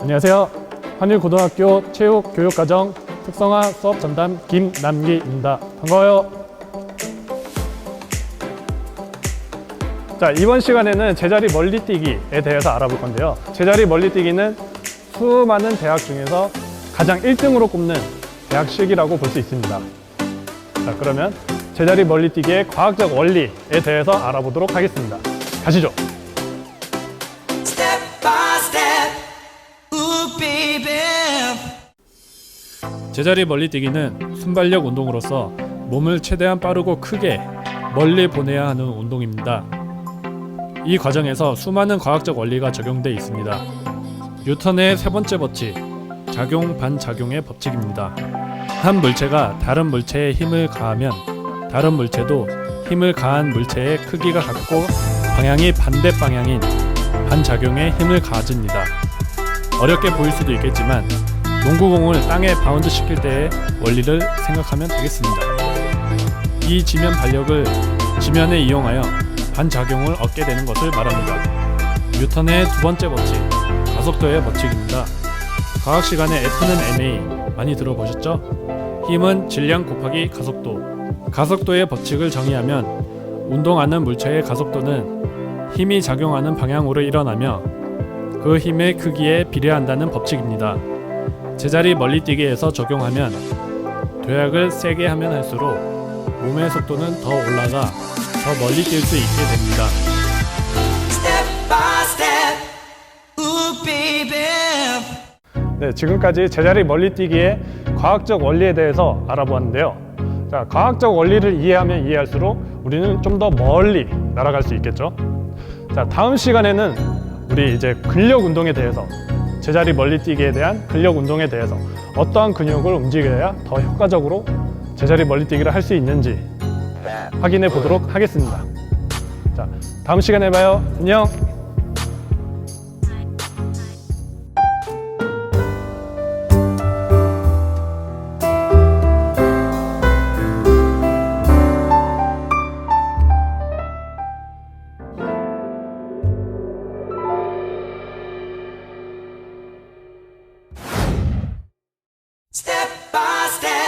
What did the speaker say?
안녕하세요. 한일고등학교 체육교육과정 특성화 수업 전담 김남기입니다. 반가워요. 자, 이번 시간에는 제자리 멀리뛰기에 대해서 알아볼 건데요. 제자리 멀리뛰기는 수많은 대학 중에서 가장 1등으로 꼽는 대학 실기라고 볼 수 있습니다. 자, 그러면 제자리 멀리뛰기의 과학적 원리에 대해서 알아보도록 하겠습니다. 가시죠. 제자리 멀리뛰기는 순발력 운동으로서 몸을 최대한 빠르고 크게 멀리 보내야 하는 운동입니다. 이 과정에서 수많은 과학적 원리가 적용돼 있습니다. 뉴턴의 세 번째 법칙, 작용 반작용의 법칙입니다. 한 물체가 다른 물체에 힘을 가하면 다른 물체도 힘을 가한 물체의 크기가 같고 방향이 반대 방향인 반작용에 힘을 가집니다. 어렵게 보일 수도 있겠지만 농구공을 땅에 바운드 시킬 때의 원리를 생각하면 되겠습니다. 이 지면 발력을 지면에 이용하여 반작용을 얻게 되는 것을 말합니다. 뉴턴의 두 번째 법칙, 가속도의 법칙입니다. 과학 시간에 F는 ma 많이 들어보셨죠? 힘은 질량 곱하기 가속도. 가속도의 법칙을 정의하면 운동하는 물체의 가속도는 힘이 작용하는 방향으로 일어나며 그 힘의 크기에 비례한다는 법칙입니다. 제자리 멀리 뛰기에서 적용하면 도약을 세게 하면 할수록 몸의 속도는 더 올라가 더 멀리 뛸 수 있게 됩니다. Step by step. Ooh, baby. 네, 지금까지 제자리 멀리 뛰기의 과학적 원리에 대해서 알아보았는데요. 자, 과학적 원리를 이해하면 이해할수록 우리는 좀 더 멀리 날아갈 수 있겠죠. 자, 다음 시간에는 우리 이제 근력 운동에 대해서 제자리 멀리 뛰기에 대한 근력 운동에 대해서 어떠한 근육을 움직여야 더 효과적으로 제자리 멀리 뛰기를 할 수 있는지 확인해 보도록 하겠습니다. 자, 다음 시간에 봐요. 안녕. step by step.